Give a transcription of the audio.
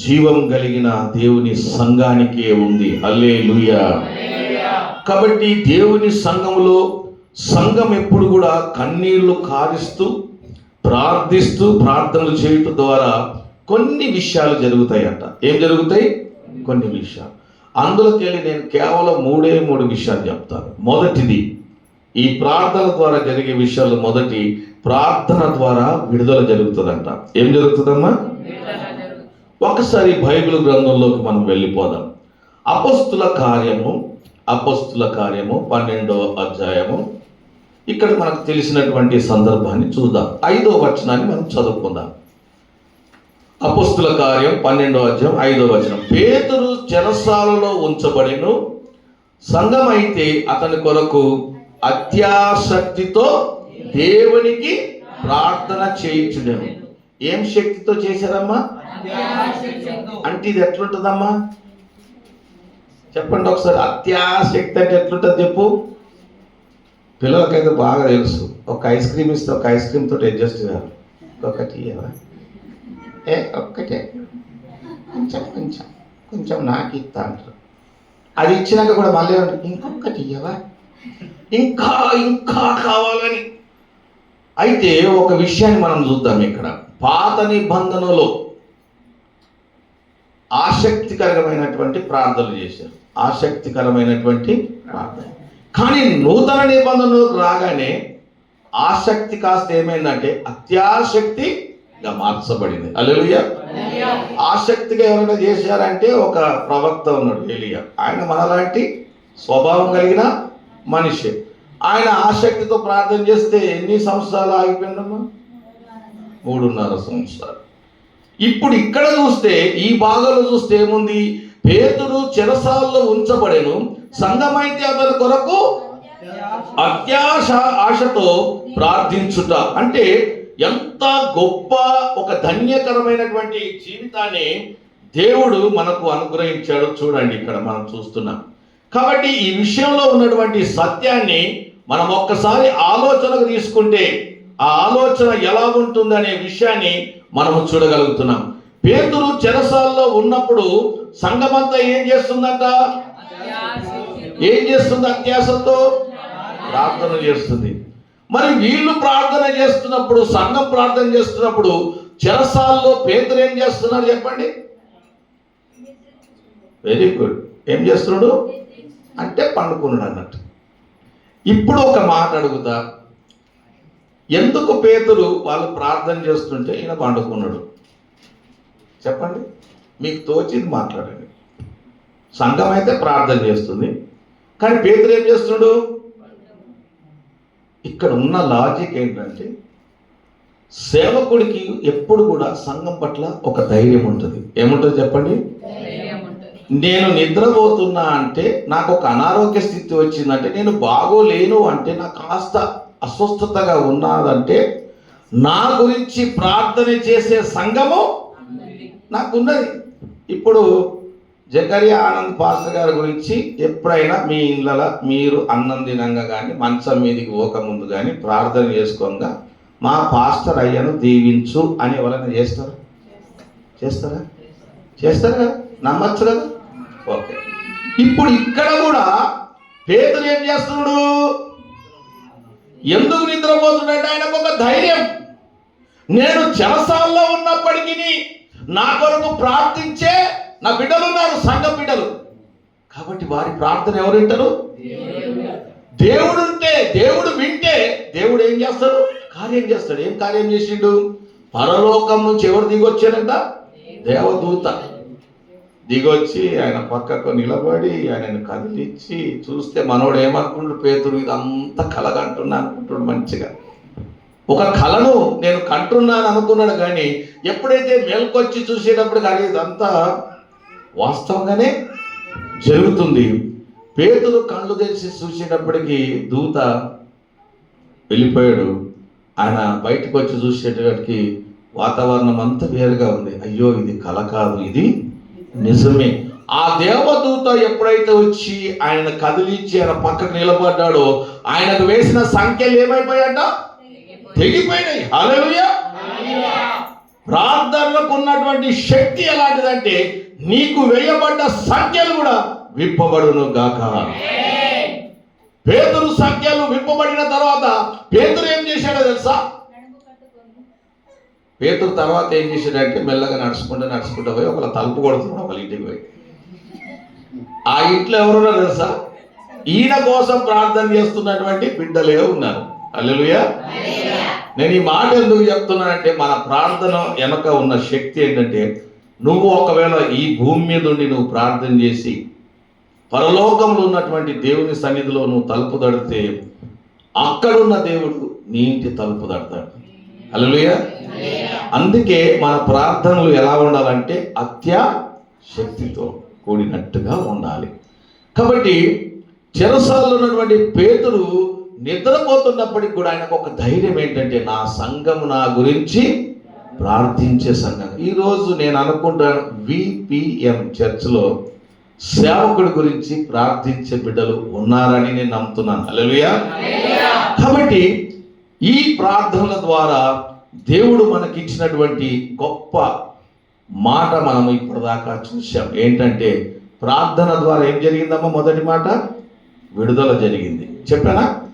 జీవం కలిగిన దేవుని సంఘానికే ఉంది. అల్లే కాబట్టి దేవుని సంఘములో సంఘం ఎప్పుడు కూడా కన్నీళ్ళు కారిస్తూ ప్రార్థిస్తూ ప్రార్థనలు చేయటం ద్వారా కొన్ని విషయాలు జరుగుతాయట. ఏం జరుగుతాయి? కొన్ని విషయాలు. అందులోకెళ్ళి నేను కేవలం మూడే మూడు విషయాలు చెప్తాను. మొదటిది ఈ ప్రార్థన ద్వారా జరిగే విషయాలు మొదటి ప్రార్థన ద్వారా విడుదల జరుగుతుందంట. ఏం జరుగుతుందమ్మా? ఒకసారి బైబిల్ గ్రంథంలోకి మనం వెళ్ళిపోదాం. అపస్తుల కార్యము అపస్తుల కార్యము పన్నెండో అధ్యాయము. ఇక్కడ మనకు తెలిసినటువంటి సందర్భాన్ని చూద్దాం. ఐదో వచనాన్ని మనం చదువుకుందాం. అపస్తుల కార్యం పన్నెండో అధ్యాయం ఐదో వచనం. పేతురు చెరసాలలో ఉంచబడిను. సంఘమైతే అతని కొరకు అత్యాసక్తితో దేవునికి ప్రార్థన చేయించుడేమో ఏం శక్తితో చేశారమ్మా? అంటే ఇది ఎట్లుంటుందమ్మా? చెప్పండి ఒకసారి అత్యాశక్తి అంటే ఎట్లుంటుంది చెప్పు. పిల్లలకైతే బాగా తెలుసు. ఒక ఐస్ క్రీమ్ ఇస్తే ఒక ఐస్ క్రీమ్ తోటి అడ్జస్ట్ కాదు ఒకటి? ఏ ఒక్కటే. కొంచెం కొంచెం కొంచెం నాకు ఇస్తా అంటారు. అది ఇచ్చినాక కూడా మళ్ళీ ఇంకొకటి ఇయ్యవా? ఇంకా ఇంకా కావాలని. అయితే ఒక విషయాన్ని మనం చూద్దాం ఇక్కడ. పాత నిబంధనలో ఆసక్తికరమైనటువంటి ప్రార్థనలు చేశారు. ఆసక్తికరమైనటువంటి ప్రార్థన. కానీ నూతన నిబంధనలోకి రాగానే ఆసక్తి కాస్త ఏమైందంటే అత్యాసక్తిగా మార్చబడింది. అలెలుయ్య ఆసక్తిగా ఎవరైనా చేశారంటే ఒక ప్రవక్త ఉన్నాడు ఏలియా. ఆయన మనలాంటి స్వభావం కలిగిన మనిషి. ఆయన ఆసక్తితో ప్రార్థన చేస్తే ఎన్ని సంవత్సరాలు ఆగిపోయిందమ్మా? మూడున్నర సంవత్సరాలు. ఇప్పుడు ఇక్కడ చూస్తే ఈ భాగంలో చూస్తే ఏముంది? పేతుడు చెరసాల్లో ఉంచబడెను. సంఘమైతే అతని కొరకు అత్యాశ ఆశతో ప్రార్థించుట. అంటే ఎంత గొప్ప ఒక ధన్యకరమైనటువంటి జీవితాన్ని దేవుడు మనకు అనుగ్రహించాడో చూడండి ఇక్కడ మనం చూస్తున్నాం. కాబట్టి ఈ విషయంలో ఉన్నటువంటి సత్యాన్ని మనం ఒక్కసారి ఆలోచనకు తీసుకుంటే ఆ ఆలోచన ఎలా ఉంటుందనే విషయాన్ని మనము చూడగలుగుతున్నాం. పేతురు చెరసాల్లో ఉన్నప్పుడు సంఘమంతా ఏం చేస్తుందంట? ఏం చేస్తుంది అత్యాసతో? ప్రార్థన చేస్తుంది. మరి వీళ్ళు ప్రార్థన చేస్తున్నప్పుడు సంఘం ప్రార్థన చేస్తున్నప్పుడు చెరసాల్లో పేతురు ఏం చేస్తున్నారు చెప్పండి? వెరీ గుడ్ ఏం చేస్తున్నాడు? అంటే పండుకున్నాడు అన్నట్టు. ఇప్పుడు ఒక మాట అడుగుతా. ఎందుకు పేతులు వాళ్ళు ప్రార్థన చేస్తుంటే ఈయన పండుకున్నాడు? చెప్పండి. మీకు తోచింది మాట్లాడండి. సంఘం అయితే ప్రార్థన చేస్తుంది. కానీ పేతులు ఏం చేస్తున్నాడు? ఇక్కడ ఉన్న లాజిక్ ఏంటంటే సేవకుడికి ఎప్పుడు కూడా సంఘం పట్ల ఒక ధైర్యం ఉంటుంది. ఏముంటుంది చెప్పండి? నేను నిద్రపోతున్నా అంటే నాకు ఒక అనారోగ్య స్థితి వచ్చిందంటే నేను బాగోలేను అంటే నాకు కాస్త అస్వస్థతగా ఉన్నదంటే నా గురించి ప్రార్థన చేసే సంఘము నాకున్నది. ఇప్పుడు జకరియా ఆనంద్ పాస్టర్ గారి గురించి ఎప్పుడైనా మీ ఇళ్ళ మీరు అన్నం తినంగా కానీ మంచం మీదకి పోకముందు కానీ ప్రార్థన చేసుకోగా మా పాస్టర్ అయ్యను దీవించు అని ఎవరైనా చేస్తారా? చేస్తారా? చేస్తారు కదా? నమ్మచ్చు కదా? ఓకే. ఇప్పుడు ఇక్కడ కూడా పేదలు ఏం చేస్తున్నాడు ఎందుకు నిద్రపోతున్నాడు ఆయనకు ఒక ధైర్యం. నేను చెరసాల్లో ఉన్నప్పటికీ నా కొరకు ప్రార్థించే నా బిడ్డలు ఉన్నారు సంఘ బిడ్డలు. కాబట్టి వారి ప్రార్థన ఎవరు వింటారు? దేవుడు ఉంటే దేవుడు వింటే దేవుడు ఏం చేస్తాడు? కార్యం చేస్తాడు. ఏం కార్యం చేసిండు? పరలోకం నుంచి ఎవరు దిగొచ్చారంట దేవదూత. దిగొచ్చి ఆయన పక్కకు నిలబడి ఆయనను కదిలిచ్చి చూస్తే మనోడు ఏమనుకుంటు పేతుడు ఇదంతా కలగంటున్నా అనుకుంటాడు మంచిగా. ఒక కళను నేను కంటున్నాను అనుకున్నాడు కానీ ఎప్పుడైతే మేల్కొచ్చి చూసేటప్పుడు కానీ ఇదంతా వాస్తవంగానే జరుగుతుంది. పేతులు కళ్ళు తెరిచి చూసేటప్పటికి దూత వెళ్ళిపోయాడు. ఆయన బయటకు వచ్చి చూసేటప్పటికి వాతావరణం అంతా వేరుగా ఉంది. అయ్యో ఇది కళ కాదు ఇది నిజమే. ఆ దేవదూత ఎప్పుడైతే వచ్చి ఆయన కదిలించి ఆయన పక్కకు నిలబడ్డాడో ఆయనకు వేసిన సంఖ్యలు ఏమైపోయాట తెగిపోయినాయి. హల్లెలూయా. ప్రార్థనలకు ఉన్నటువంటి శక్తి ఎలాంటిదంటే నీకు వేయబడ్డ సంఖ్యలు కూడా విప్పబడును గాక. పేతురు సంఖ్యలు విప్పబడిన తర్వాత పేతురు ఏం చేశాడో తెలుసా? పేతురు తర్వాత ఏం చేశాడంటే మెల్లగా నడుచుకుంటూ నడుచుకుంటూ పోయి ఒకళ్ళ తలుపు కొడుతున్నాడు ఒకళ్ళ ఇంటికి పోయి. ఆ ఇంట్లో ఎవరున్నా తెలుసా? ఈయన కోసం ప్రార్థన చేస్తున్నటువంటి బిడ్డలే ఉన్నారు. అల్లెలుయా నేను ఈ మాట ఎందుకు చెప్తున్నానంటే మన ప్రార్థన వెనక ఉన్న శక్తి ఏంటంటే నువ్వు ఒకవేళ ఈ భూమి మీద ఉండి నువ్వు ప్రార్థన చేసి పరలోకంలో ఉన్నటువంటి దేవుని సన్నిధిలో నువ్వు తలుపు తడితే అక్కడున్న దేవుడు నీ ఇంటి తలుపు తడతాడు. అల్లెలుయా అందుకే మన ప్రార్థనలు ఎలా ఉండాలంటే అత్యా శక్తితో కూడినట్టుగా ఉండాలి. కాబట్టి చెరసాలలో ఉన్నటువంటి పేతురు నిద్రపోతున్నప్పటికి కూడా ఆయనకు ఒక ధైర్యం ఏంటంటే నా సంఘం నా గురించి ప్రార్థించే సంఘం. ఈరోజు నేను అనుకుంటాను విపిఎం చర్చ్లో సేవకుడి గురించి ప్రార్థించే బిడ్డలు ఉన్నారని నేను నమ్ముతున్నాను. అలలుయా కాబట్టి ఈ ప్రార్థనల ద్వారా దేవుడు మనకిచ్చినటువంటి గొప్ప మాట మనం ఇప్పటిదాకా చూసాం ఏంటంటే ప్రార్థన ద్వారా ఏం జరిగిందమ్మా? మొదటి మాట విడుదల జరిగింది. చెప్పానా?